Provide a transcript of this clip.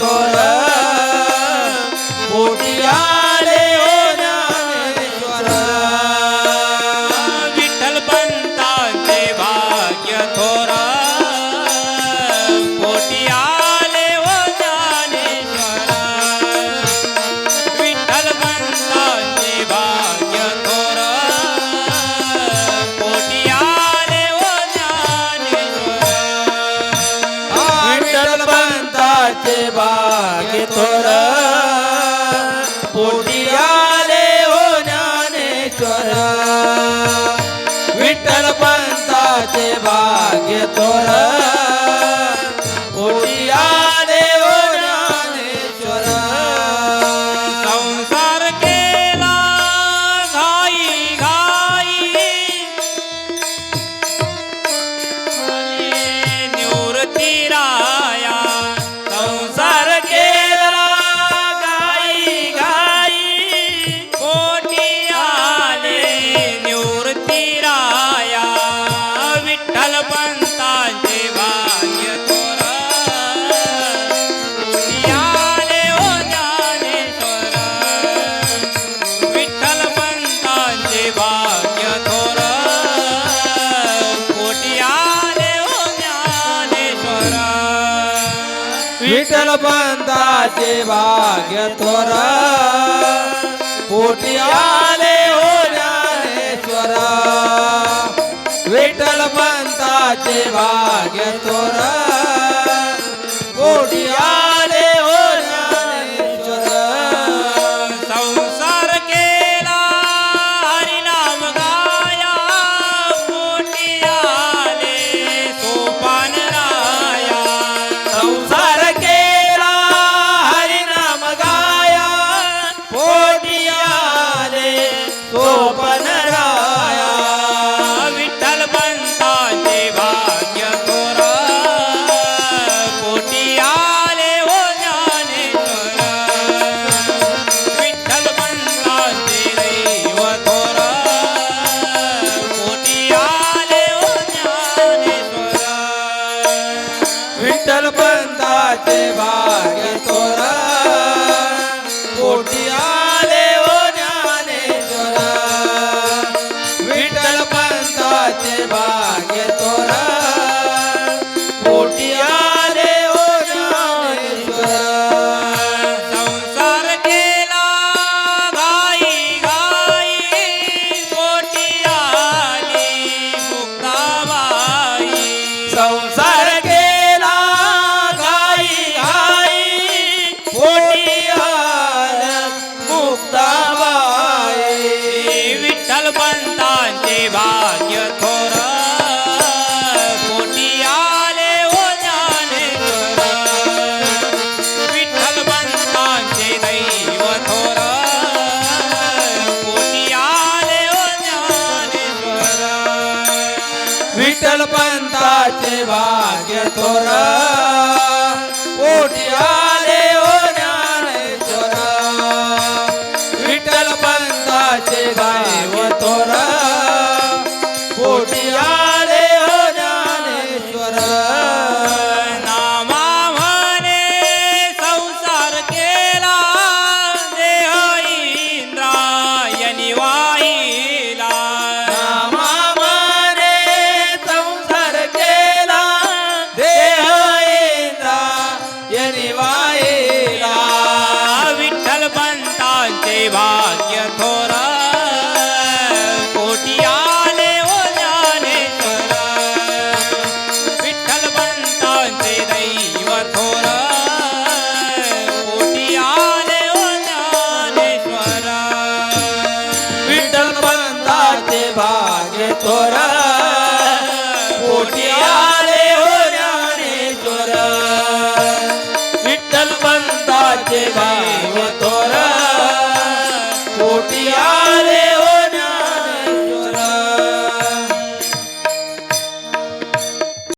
তোরা थोर पोटी आले हो ज्ञानेश्वर विठ्ठल पंताचे भाग्य थोर विठ्ठल पंताचे भाग्य थोरा। पोटी आले हो ज्ञानेश्वर। विठ्ठल पंताचे भाग्य थोर। पोटी आले सोपन विठ्ठल पंथाचे भाग्य कोरा कोटी आले हो ज्ञाने विठ्ठल पंताचे देव थोरा. विठ्ठल पंताचे भाग्य तोरा मुक्ताबाई. विठ्ठल भाग्य थोर कोटी हो जाने विठ्ठल पंतांचे दैव थोर कोटी हो जाने विठ्ठल पंताचे भाग्य थोर कोटी বাগে তোরা